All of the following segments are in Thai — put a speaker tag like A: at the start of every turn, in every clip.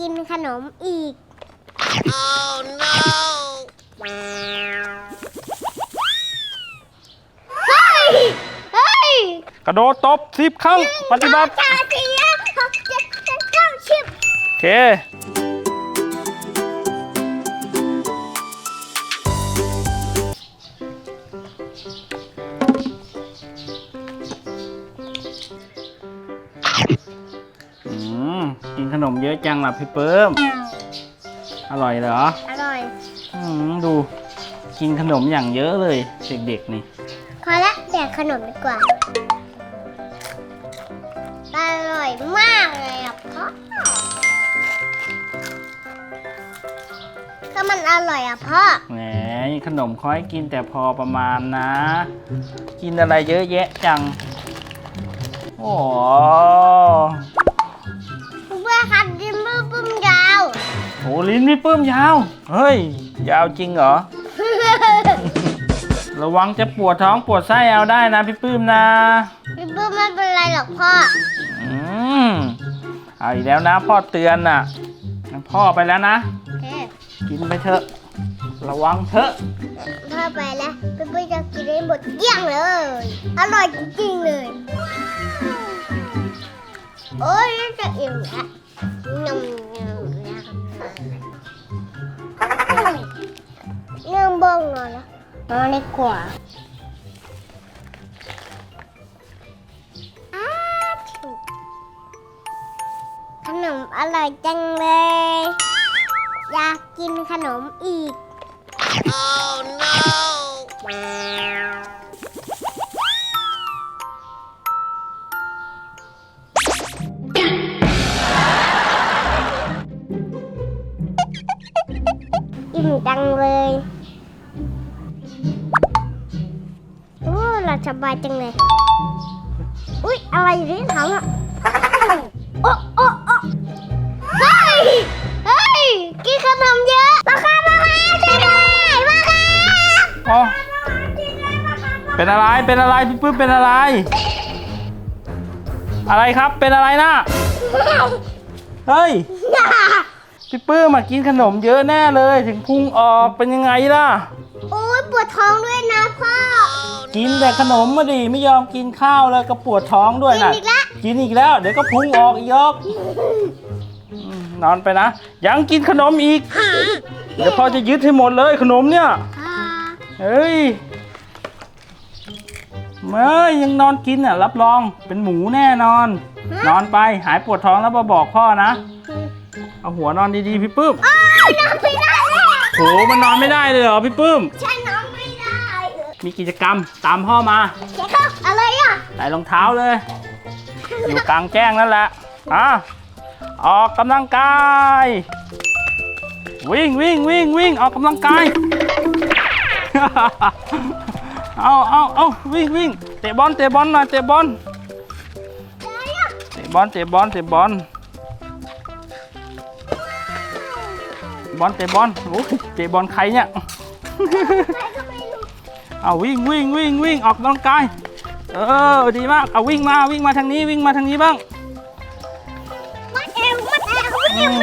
A: กินขนมอีกเฮ้ย เฮ้ย
B: กระโดดตบสิบครั้งปฏิบัติ
A: ชาสีหกเจ็ดแปดเก้าสิบ
B: โอเค นขนมเยอะจังล่ะพี่เปิ้ม อร่อยเหรอ
A: อร่อย
B: อืมดู กินขนมอย่างเยอะเลยเด็กๆนี่
A: พอละแดกขนมดีกว่า อร่อยมากเลยอะพ่อก็มันอร่อยอะพ่อ
B: แหมขนมคอยกินแต่พอประมาณนะ กินอะไรเยอะแยะจัง โอ้ โหลิ้นพี่ปื้มยาว เฮ้ย ยาวจริงเหรอ ระวังจะปวดท้องปวดไส้เอาได้นะพี่ปื้มนะ
A: ดิมปื้มไม่เป็นไรหรอกพ่อ
B: อืมเอาอีกแล้วนะพ่อเตือนน่ะงั้นพ่อไปแล้วนะ
A: โอเค
B: กินไปเถอะ ระวังเถอะ
A: พ่อไปแล้วดิมปื้มจะกินได้หมดเกลี้ยงเลย อร่อยจริงๆเลย โอ้ยน่าจะอิ่มแล้วนมเนอนดีกว่าอ้าวถูกขนมอร่อยจังเลย อยากกินขนมอีกอิ่มจังเลย โอ้เราสบายจังเลย อุ๊ย อะไรอยู่ที่ถังอะ โอ้โอ้โอ้เฮ้ย เฮ้ย กินขนมเยอะมาค่ะมาค่ะช่วยด้วยมาค่ะ
B: อ๋อเป็นอะไร เป็นอะไร พี่ปื้มเป็นอะไร อะไรครับ เป็นอะไรนะเฮ้ย พี่ปื้มมากินขนมเยอะแน่เลย ถึงพุงออกเป็นยังไงล่ะ
A: โอ้ยปวดท้องด้วยนะพ่อ
B: กินแต่ขนมมาดิไม่ยอมกินข้าวแล้วก็ปวดท้องด้วย
A: กิน
B: นะ
A: อีกแล้ว
B: กินอีกแล้ว เดี๋ยวก็พุงออกอีกยอกอืมนอนไปนะ ยังกินขนมอีก เดี๋ยวพ่อจะยึดให้หมดเลยขนมเนี่ย
A: ค่ะ
B: เฮ้ยเมื่อยังนอนกินอะ รับรองเป็นหมูแน่นอน นอนไปหายปวดท้องแล้วมาบอกพ่อนะ เอาหัวนอนดีๆ พี่ปื้ม
A: อ้าวนอนไม่ได้แล้ว
B: โหมันนอนไม่ได้เลยเหรอพี่ปื้ม
A: ฉันนอนไม่ได้
B: มีกิจกรรมตามพ่อมา
A: เจ๊ครับอะไรอะ
B: ใส่รองเท้าเลย อยู่กลางแจ้งนั่นแหละอะออกกำลังกาย วิ่งวิ่งวิ่งวิ่งออกกำลังกาย เอาเอาเอาวิ่งวิ่งเตะบอลเตะบอลหน่อยเตะบอล
A: อะไรอะ
B: เตะบอลเตะบอลเตะบอล บอลเตะบอลโอ้ยเตะบอลใครเนี่ย
A: ใครก็ไม่รู้
B: เอาวิ่งวิ่งวิ่งวิ่งออกกำลังกายเออดีมากเอาวิ่งมาวิ่งมาทางนี้วิ่งมาทางนี้บ้าง
A: มัดเอวมัดเอวมัดเอ
B: อื
A: ว
B: ม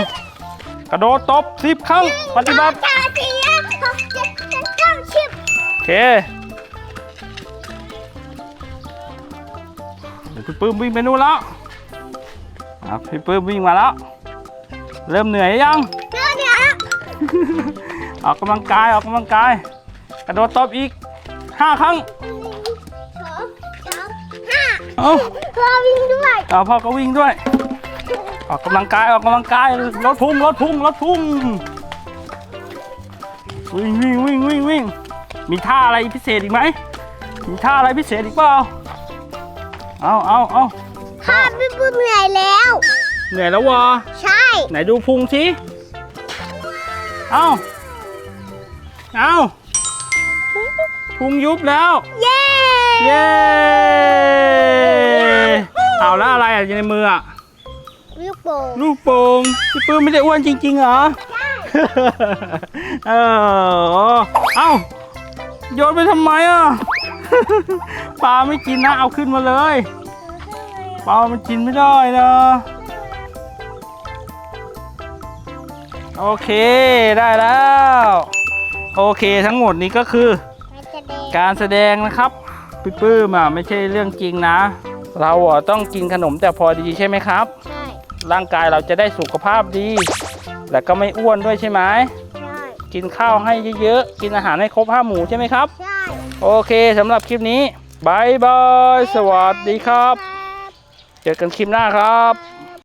B: กระโดดตบสิบครั้งปฏิบัติ
A: ตาเสียหกเจ็ดแปดเก้าสิบ
B: โอเคเดี๋ยวพี่ปื้มวิ่งไปนู่นแล้วอะพี่ปื้มวิ่งมาแล้ว เริ่มเหนื่อยยัง
A: เดี๋ยวเดี๋ยว
B: ออกกำลังกายออกกำลังกาย กระโดดตบอีกห้าครั้ง
A: สองสามห้า
B: เอา
A: พ่อวิ่งด้วย
B: เอาพ่อก็วิ่งด้วย ออกกำลังกายออกกำลังกายลดพุงลดพุงลดพุงวิ่งวิ่งวิ่งวิ่งวิ่งมีท่าอะไรพิเศษอีกไหมมีท่าอะไรพิเศษอีกเปล่าเอาเอาเอา
A: พ่อพี่ปุ้มเหนื่อยแล้ว
B: เหนื่อยแล้ววะ
A: ใช่
B: ไหนดูพุงสิ เอาเอาพุงยุบแล้ว
A: เย้
B: เย้ เอาแล้วอะไรอะอยู่ในมืออะ
A: ลูกโป่ง
B: ลูกโป่งพี่ปื้มไม่ได้อ้วนจริง ๆ เหรอ เออเอ้าโยนไปทำไมอะ ปลาไม่กินนะ เอาขึ้นมาเลย ปลามันกินไม่ได้นะ โอเคได้แล้ว โอเคทั้งหมดนี้ก็คือ
A: มันจะแดง
B: การแสดงนะครับพี่ปื้มอะไม่ใช่เรื่องจริงนะ เราอะต้องกินขนมแต่พอดีใช่ไหมครับ
A: ใช่
B: ร่างกายเราจะได้สุขภาพดี และก็ไม่อ้วนด้วยใช่ไหม
A: ใช่
B: กินข้าวให้เยอะๆ กินอาหารให้ครบห้าหมู่ใช่ไหมครับ
A: ใช่
B: โอเคสำหรับคลิปนี้บายบาย สวัสดีครับ
A: ครับ
B: เจอกันคลิปหน้าครับ